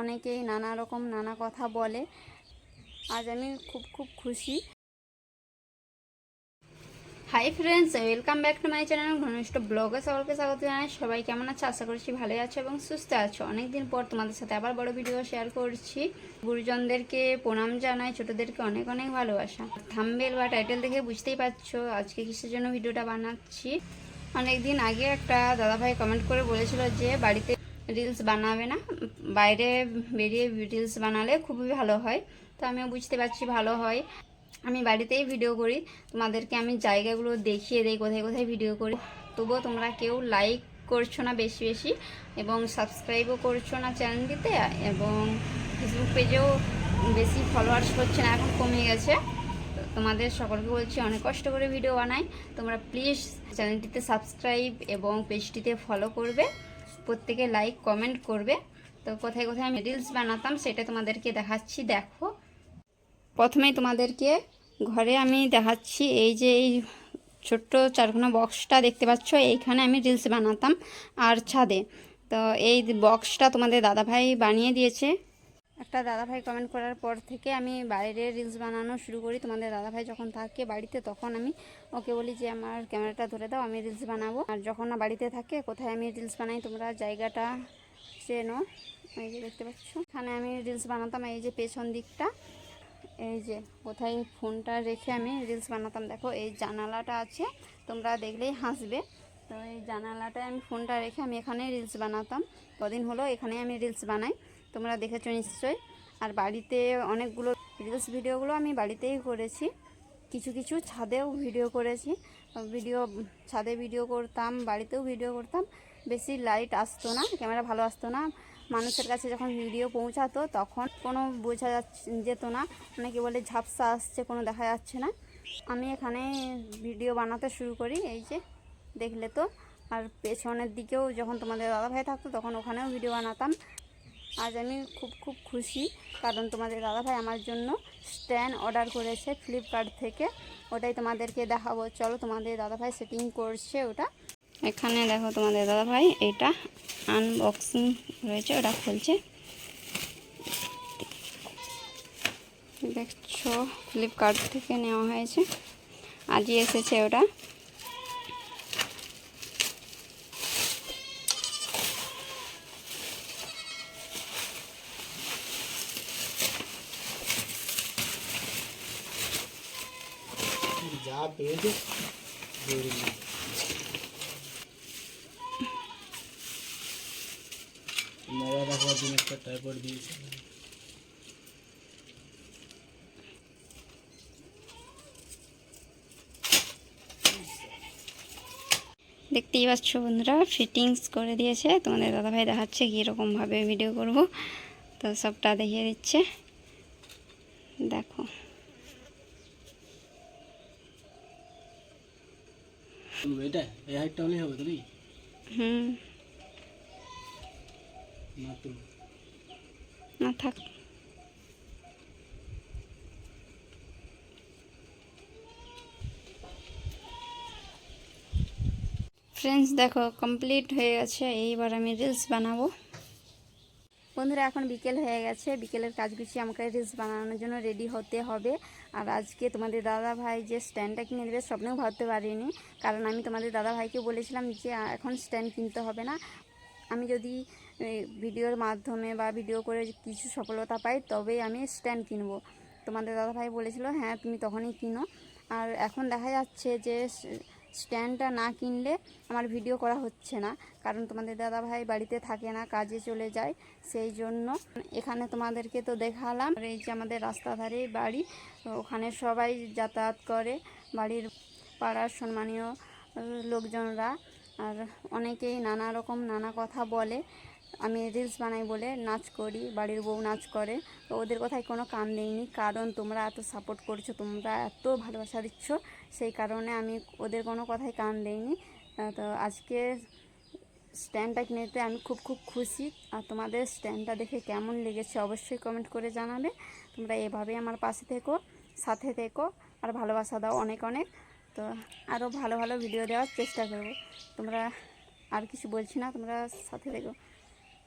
অনেকেই নানা রকম নানা কথা বলে। আজ আমি খুব খুব খুশি। Hi friends welcome back to my channel ঘনিষ্ঠ ব্লগে সকলকে স্বাগত জানাই। সবাই কেমন আছে? আশা করছি ভালোই আছো এবং সুস্থ আছো। অনেকদিন পর তোমাদের সাথে আবার বড় ভিডিও শেয়ার করছি। গুরুজনদেরকে প্রণাম জানাই, ছোটদেরকে অনেক অনেক ভালোবাসা। থাম্বেল বা টাইটেল দেখে বুঝতেই পারছ, আজকে কিসের জন্য ভিডিওটা বানাচ্ছি। অনেকদিন আগে একটা দাদাভাই কমেন্ট করে বলেছিল যে, বাড়িতে রিলস বানাবে না। বাইরে বেরিয়ে রিলস বানালে খুবই ভালো হয়। তো আমিও বুঝতে পারছি ভালো হয়। আমি বাড়িতেই ভিডিও করি। তোমাদেরকে আমি জায়গাগুলো দেখিয়ে দিই, কোথায় কোথায় ভিডিও করি। তবুও তোমরা কেউ লাইক করছ না বেশি বেশি এবং সাবস্ক্রাইবও করছ না চ্যানেলটিতে এবং ফেসবুক পেজেও বেশি ফলোয়ার্স হচ্ছে না, এখন কমে গেছে। তোমাদের সকলকে বলছি অনেক কষ্ট করে ভিডিও বানাই। তোমরা প্লিজ চ্যানেলটিতে সাবস্ক্রাইব এবং পেজটিতে ফলো করবে। প্রত্যেকে লাইক কমেন্ট করবে। তো কোথায় কোথায় আমি রিলস বানাতাম সেটা তোমাদেরকে দেখাচ্ছি, দেখো। প্রথমেই তোমাদেরকে ঘরে আমি দেখাচ্ছি এই যে এই ছোট্ট চারখানা বক্সটা দেখতে পাচ্ছ, এইখানে আমি রিলস বানাতাম আর ছাদে। তো এই বক্সটা তোমাদের দাদাভাই বানিয়ে দিয়েছে। একটা দাদাভাই কমেন্ট করার পর থেকে আমি বাইরে রিলস বানানো শুরু করি। তোমাদের দাদাভাই যখন থাকে বাড়িতে, তখন আমি ওকে বলি যে, আমার ক্যামেরাটা ধরে দাও, আমি রিলস বানাবো। আর যখন না বাড়িতে থাকে, কোথায় আমি রিলস বানাই? তোমরা জায়গাটা চেনো। এই যে দেখতে পাচ্ছ। এখানে আমি রিলস বানাতাম, এই যে পেছন দিকটা। এই যে, কোথায় ফোনটা রেখে আমি রিলস বানাতাম? দেখো, এই জানালাটা আছে, তোমরা দেখলেই হাসবে। তো এই জানালাটায় আমি ফোনটা রেখে আমি এখানে রিলস বানাতাম। কদিন হলো এখানে আমি রিলস বানাই। তোমরা দেখেছ নিশ্চয়ই। আর বাড়িতে অনেকগুলো রিলস ভিডিওগুলো আমি বাড়িতেই করেছি। কিছু কিছু ছাদেও ভিডিও করেছি। ভিডিও ছাদে ভিডিও করতাম, বাড়িতেও ভিডিও করতাম। বেশি লাইট আসতো না ক্যামেরা ভালো আসতো না। মানুষের কাছে যখন ভিডিও পৌঁছাতো, তখন কোনো বোঝা যেত না। অনেকে বলে ঝাপসা আসছে, কোনো দেখা যাচ্ছে না। আমি এখানে ভিডিও বানাতে শুরু করি, এই যে দেখলে তো। আর পেছনের দিকেও যখন তোমাদের দাদাভাই থাকতো, তখন ওখানেও ভিডিও বানাতাম। আজ আমি খুব খুব খুশি কারণ তোমাদের দাদাভাই আমার জন্য স্ট্যান্ড অর্ডার করেছে ফ্লিপকার্ট থেকে। ওটাই তোমাদেরকে দেখাবো। চলো তোমাদের দাদাভাই সেটিং করছে ওটা। এখানে দেখো তোমাদের দাদাভাই, এটা আনবক্সিং রয়েছে, ওটা খুলছে। দেখছ, ফ্লিপকার্ট থেকে নেওয়া হয়েছে। আজই এসেছে ওটা। যা পেয়েছে দৌড়ে নিয়ে মেলা রাখার জন্য একটা টাইপড দিয়েছে। দেখতেই পাচ্ছ বন্ধুরা ফিটিংস করে দিয়েছে। তোমাদের দাদাভাই দেখাচ্ছে কীরকমভাবে ভিডিও করব। তো সবটা দেখিয়ে দিচ্ছে দেখো এটা এই হাইটটা হলেই হবে তুমি হুম। না না থাক। ফ্রেন্ডস দেখো কমপ্লিট হয়ে গেছে। এইবার আমি রিলস বানাবো। বন্ধুরা, এখন বিকেল হয়ে গেছে। বিকেলের কাজ গুছিয়ে আমাকে রিলস বানানোর জন্য রেডি হতে হবে। আর আজকে তোমাদের দাদা ভাই যে স্ট্যান্ডটা কিনে দেবে, স্বপ্নেও ভাবতে পারিনি। কারণ আমি তোমাদের দাদা ভাইকে বলেছিলাম যে এখন স্ট্যান্ড কিনতে হবে না। আমি যদি ভিডিওর মাধ্যমে বা ভিডিও করে কিছু সফলতা পাই তবেই আমি স্ট্যান্ড কিনবো। তোমাদের দাদা ভাই বলেছিল হ্যাঁ তুমি তখনই কিনো। আর এখন দেখা যাচ্ছে যে স্ট্যান্ডটা না কিনলে আমার ভিডিও করা হচ্ছে না। কারণ তোমাদের দাদা ভাই বাড়িতে থাকে না, কাজে চলে যায়, সেই জন্য এখানে তোমাদেরকে তো দেখালাম। এই যে আমাদের রাস্তা ধারে বাড়ি, ওখানে সবাই যাতায়াত করে। বাড়ির পাড়ার সম্মানীয় লোকজনরা, আর অনেকেই নানা রকম নানা কথা বলে। আমি রিলস বানাই বলে নাচ করি, বাড়ির বউ নাচ করে। তো ওদের কথায় কোনো কান দেইনি, কারণ তোমরা এত সাপোর্ট করছ, তোমরা এত ভালোবাসা দিচ্ছ, সেই কারণে আমি ওদের কোনো কথায় কান দেইনি। তো আজকে স্ট্যান্ডটা কিনেতে আমি খুব খুব খুশি। আর তোমাদের স্ট্যান্ডটা দেখে কেমন লেগেছে অবশ্যই কমেন্ট করে জানাবে। তোমরা এভাবেই আমার পাশে থেকো, সাথে থেকো, আর ভালোবাসা দাও অনেক অনেক। তো আরও ভালো ভালো ভিডিও দেওয়ার চেষ্টা করব। তোমরা আর কিছু বলছি না, তোমরা সাথে থেকো।